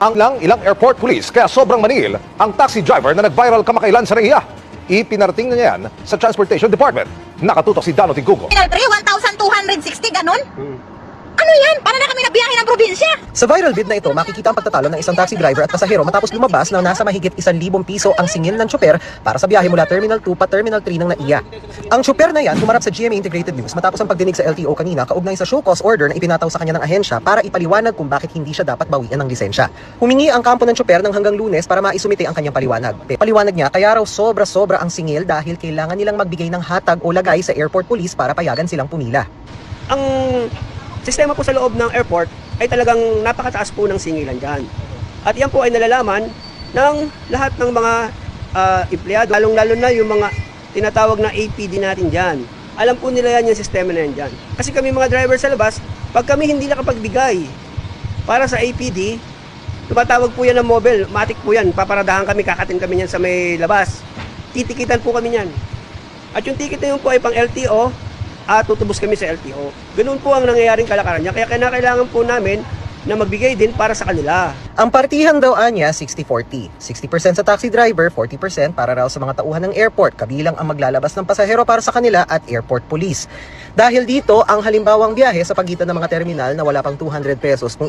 Ang lang ilang airport police kaya sobrang manil ang taxi driver na nag-viral kamakailan sa NAIA. Ipinarating na niya yan sa Transportation Department. Nakatutok si Dano Tingkugo. Final pre, 1,260, ganun? Ano yan? Para na kami nabiyahe ng probinsya. Sa viral vid na ito, makikita ang pagtatalo ng isang taxi driver at pasahero matapos lumabas na nasa mahigit 1,000 piso ang singil ng tsoper para sa biyahe mula Terminal 2 pa Terminal 3 ng NAIA. Ang tsoper na yan humarap sa GMA Integrated News matapos ang pagdinig sa LTO kanina kaugnay sa show cause order na ipinataw sa kanya ng ahensya para ipaliwanag kung bakit hindi siya dapat bawian ng lisensya. Humingi ang kampo ng tsoper ng hanggang lunes para maisumite ang kanyang paliwanag. Paliwanag niya kaya raw sobra-sobra ang singil dahil kailangan nilang magbigay ng hatag o lagay sa airport police para payagan silang pumila. ang sistema po sa loob ng airport ay talagang napakataas po ng singilan dyan. At yan po ay nalalaman ng lahat ng mga ah, empleyado, lalong-lalo na yung mga tinatawag na APD natin dyan. Alam po nila yan yung sistema na yan dyan. Kasi kami mga driver sa labas, pag kami hindi nakapagbigay para sa APD, tumatawag po yan ng mobile, matik po yan, paparadahan kami, kakatin kami yan sa may labas. Titikitan po kami yan. At yung ticket na yun po ay pang LTO at tutubos kami sa LTO. Ganun po ang nangyayaring kalakaran niya. Kaya kinakailangan po namin na magbigay din para sa kanila. Ang partihan daw anya 60-40. 60% sa taxi driver, 40% para raw sa mga tauhan ng airport, kabilang ang maglalabas ng pasahero para sa kanila at airport police. Dahil dito, ang halimbawang biyahe sa pagitan ng mga terminal na wala pang 200 pesos kung